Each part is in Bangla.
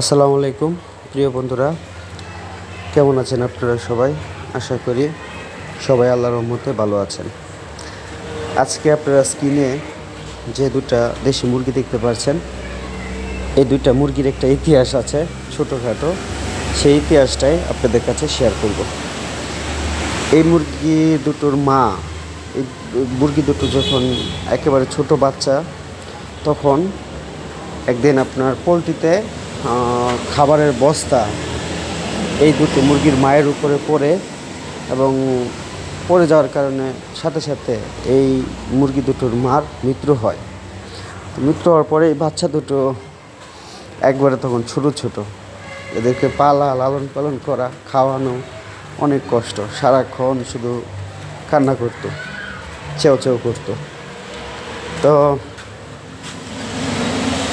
আসসালামু আলাইকুম, প্রিয় বন্ধুরা। কেমন আছেন আপনারা সবাই? আশা করি সবাই আল্লাহর রহমতে ভালো আছেন। আজকে আপনারা স্ক্রিনে যে দুটা দেশি মুরগি দেখতে পাচ্ছেন এই দুইটা মুরগির একটা ইতিহাস আছে ছোটোখাটো। সেই ইতিহাসটাই আপনাদের কাছে শেয়ার করব। এই মুরগি দুটোর মা, এই মুরগি দুটো যখন একেবারে ছোট বাচ্চা, তখন একদিন আপনার পোলট্রিতে খাবারের বস্তা, এই দুটো মুরগির মায়ের উপরে পড়ে এবং পড়ে যাওয়ার কারণে সাথে সাথে এই মুরগি দুটোর মার মৃত্যু হয়। মৃত্যু হওয়ার পরে এই বাচ্চা দুটো একবারে তখন ছোট ছোট। এদেরকে পালা, লালন পালন করা, খাওয়ানো অনেক কষ্ট। সারাক্ষণ শুধু কান্না করতো চেও চেও করতো। তো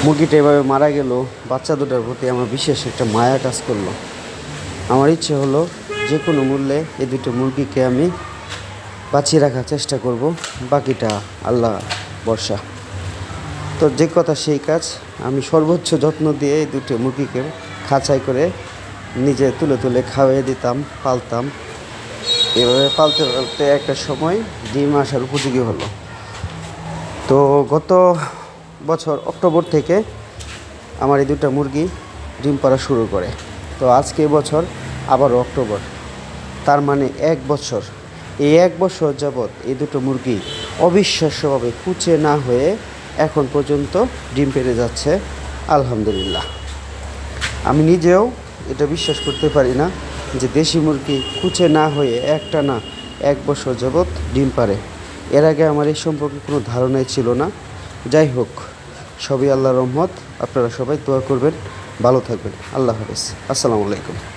মুরগিটা এভাবে মারা গেল, বাচ্চা দুটার প্রতি আমার বিশেষ একটা মায়া কাজ করল। আমার ইচ্ছে হলো যে কোনো মূল্যে এই দুটো মুরগিকে আমি বাঁচিয়ে রাখার চেষ্টা করব, বাকিটা আল্লাহ বর্ষা তো যে কথা সেই কাজ, আমি সর্বোচ্চ যত্ন দিয়ে এই দুটো মুরগিকে খাঁচাই করে নিজে তুলে তুলে খাওয়িয়ে দিতাম, পালতাম। এভাবে পালতে পালতে একটা সময় ডিম আসার উপযোগী হলো। তো গত বছর অক্টোবর থেকে আমার এই দুটো মুরগি ডিম পাড়া শুরু করে। তো আজকে বছর আবারও অক্টোবর। তার মানে এক বছর। এই এক বছর যাবৎ এই দুটো মুরগি অবিশ্বাস্যভাবে কুচে না হয়ে এখন পর্যন্ত ডিম পেড়ে যাচ্ছে। আলহামদুলিল্লাহ। আমি নিজেও এটা বিশ্বাস করতে পারি না যে দেশি মুরগি কুচে না হয়ে একটা না এক বছর যাবৎ ডিম পারে এর আগে আমার এই সম্পর্কে কোনো ধারণাই ছিল না। যাই হোক, সবই আল্লাহ রহমত। আপনারা সবাই দোয়া করবেন, ভালো থাকবেন। আল্লাহ হাফেজ। আসসালামু আলাইকুম।